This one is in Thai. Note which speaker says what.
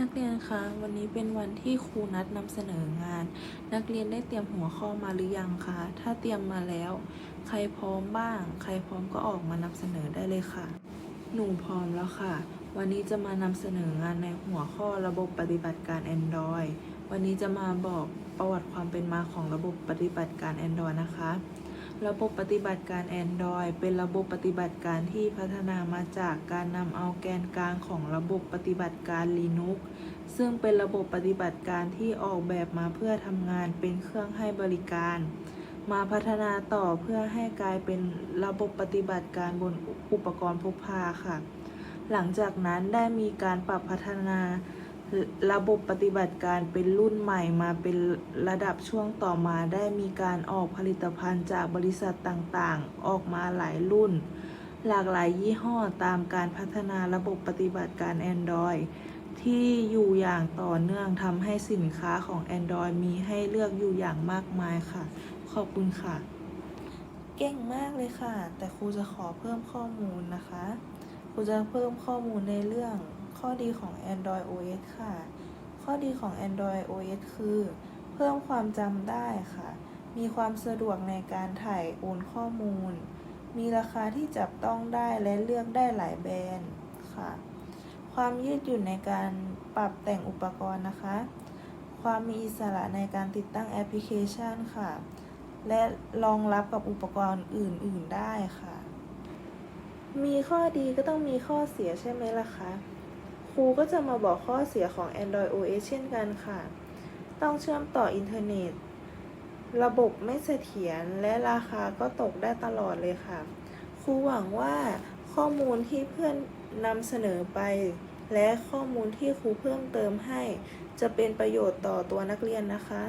Speaker 1: นักเรียนคะวันนี้เป็นวันที่ครูนัดนำเสนองาน นักเรียนได้เตรียมหัวข้อมาหรือยังคะ ถ้าเตรียมมาแล้ว ใครพร้อมบ้าง ใครพร้อมก็ออกมานำเสนอได้เลยค่ะ หนูพร้อมแล้วค่ะ วันนี้จะมานำเสนองานในหัวข้อระบบปฏิบัติการ Android วันนี้จะมาบอกประวัติความเป็นมาของระบบปฏิบัติการ Android นะคะ ระบบปฏิบัติการ Android เป็นระบบปฏิบัติการที่พัฒนามาจากการนำเอาแกนกลางของระบบปฏิบัติการ Linux ซึ่งเป็นระบบปฏิบัติการที่ออกแบบมาเพื่อทำงานเป็นเครื่องให้บริการ มาพัฒนาต่อเพื่อให้กลายเป็นระบบปฏิบัติการบนอุปกรณ์พกพาค่ะ หลังจากนั้นได้มีการปรับพัฒนา ระบบปฏิบัติการเป็นรุ่นใหม่มาเป็นระดับช่วงต่อมาได้มีการออกผลิตภัณฑ์จากบริษัทต่างๆ ออกมาหลายรุ่น หลากหลายยี่ห้อตามการพัฒนาระบบปฏิบัติการ Android ที่อยู่อย่างต่อเนื่องทำให้สินค้าของ Android มีให้เลือกอยู่อย่างมากมายค่ะ ขอบคุณค่ะ เก่งมากเลยค่ะ แต่ครูจะขอเพิ่มข้อมูลนะคะ ครูจะเพิ่มข้อมูลในเรื่อง ข้อดีของ Android OS ค่ะ ข้อดีของ Android OS คือ เพิ่มความจำได้ค่ะ มีความสะดวกในการถ่ายโอนข้อมูล มีราคาที่จับต้องได้และเลือกได้หลายแบรนด์ค่ะ ความยืดหยุ่นในการปรับแต่งอุปกรณ์นะคะ ความมีอิสระในการติดตั้งแอปพลิเคชันค่ะ และรองรับกับอุปกรณ์อื่น ๆ ได้ค่ะมีข้อดีก็ต้องมีข้อเสียใช่ไหมล่ะคะ ครูก็จะมาบอกข้อเสียของ Android OS เช่นกันค่ะ ต้องเชื่อมต่ออินเทอร์เน็ต ระบบไม่เสถียรและราคาก็ตกได้ตลอดเลยค่ะ ครูหวังว่าข้อมูลที่เพื่อนนำเสนอไป และข้อมูลที่ครูเพิ่มเติมให้ จะเป็นประโยชน์ต่อตัวนักเรียนนะคะ